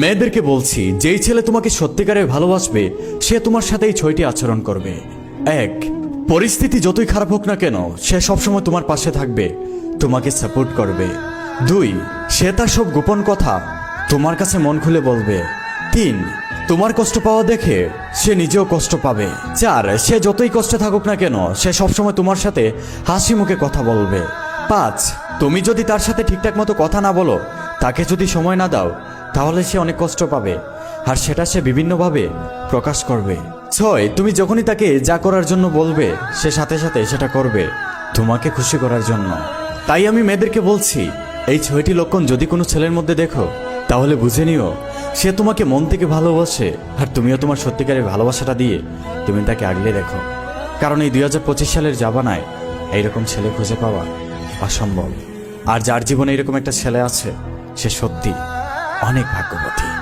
মেয়েদেরকে বলছি, যেই ছেলে তোমাকে সত্যিকারে ভালোবাসবে, সে তোমার সাথে এই ছয়টি আচরণ করবে। এক, পরিস্থিতি যতই খারাপ হোক না কেন, সে সবসময় তোমার পাশে থাকবে, তোমাকে সাপোর্ট করবে। দুই, সে তার সব গোপন কথা তোমার কাছে মন খুলে বলবে। তিন, তোমার কষ্ট পাওয়া দেখে সে নিজেও কষ্ট পাবে। চার, সে যতই কষ্টে থাকুক না কেন, সে সবসময় তোমার সাথে হাসি মুখে কথা বলবে। পাঁচ, তুমি যদি তার সাথে ঠিকঠাক মতো কথা না বলো, তাকে যদি সময় না দাও তাহলে সে অনেক কষ্ট পাবে, আর সেটা সে বিভিন্নভাবে প্রকাশ করবে। ছয়, তুমি যখনই তাকে যা করার জন্য বলবে, সে সাথে সাথে সেটা করবে তোমাকে খুশি করার জন্য। তাই আমি মেয়েদেরকে বলছি, এই ছয়টি লক্ষণ যদি কোনো ছেলের মধ্যে দেখো, তাহলে বুঝে নিও, সে তোমাকে মন থেকে ভালোবাসে, আর তুমিও তোমার সত্যিকারের ভালোবাসাটা দিয়ে তুমি তাকে আগলে দেখো। কারণ এই দুই হাজার পঁচিশ সালের জাবানায় এইরকম ছেলে খুঁজে পাওয়া অসম্ভব। আর যার জীবনে এরকম একটা ছেলে আছে, সে সত্যি। অনেক ভাগ্যবতী।